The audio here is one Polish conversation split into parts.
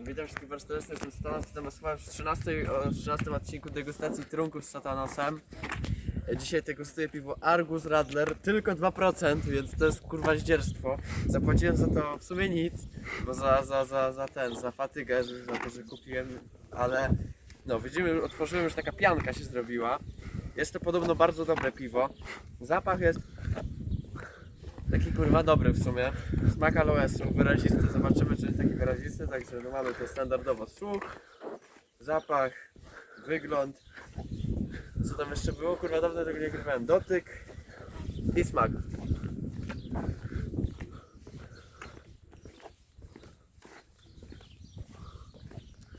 Witam wszystkich bardzo serdecznie, jestem Stanos, witam was w 13, o 13 odcinku degustacji trunków z Satanosem. Dzisiaj degustuję piwo Argus Radler, tylko 2%, więc to jest kurwa zdzierstwo. Zapłaciłem za to w sumie nic, bo za, za, za, za ten, za fatygę, że- za to, że kupiłem, ale no widzimy, otworzyłem już taka pianka się zrobiła. Jest to podobno bardzo dobre piwo. Zapach jest Taki kurwa dobry w sumie. Smak aloesu, wyrazisty. Zobaczymy czy jest taki wyrazisty. Także no mamy to standardowo słuch, zapach, wygląd. Co tam jeszcze było? Kurwa dawno tego nie grywałem. Dotyk i smak.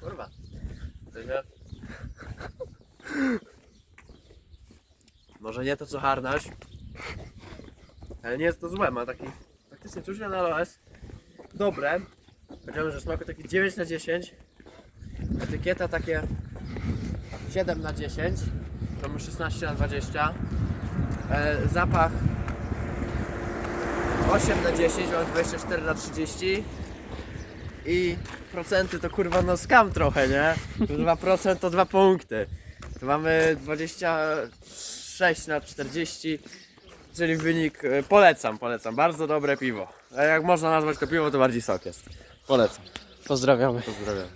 Kurwa. To nie? Może nie to co harnaś, ale nie jest to złe, ma taki faktycznie czucie na aloes. Dobre. Powiedziałem, że smaku taki 9 na 10. Etykieta takie 7 na 10. Mamy 16 na 20. E, zapach 8 na 10, mamy 24 na 30. I procenty to kurwa no skam trochę, nie? 2% to 2 punkty. Tu mamy 26 na 40. Czyli wynik e, polecam, polecam. Bardzo dobre piwo. A jak można nazwać to piwo, to bardziej sok jest. Polecam. Pozdrawiamy. Pozdrawiam.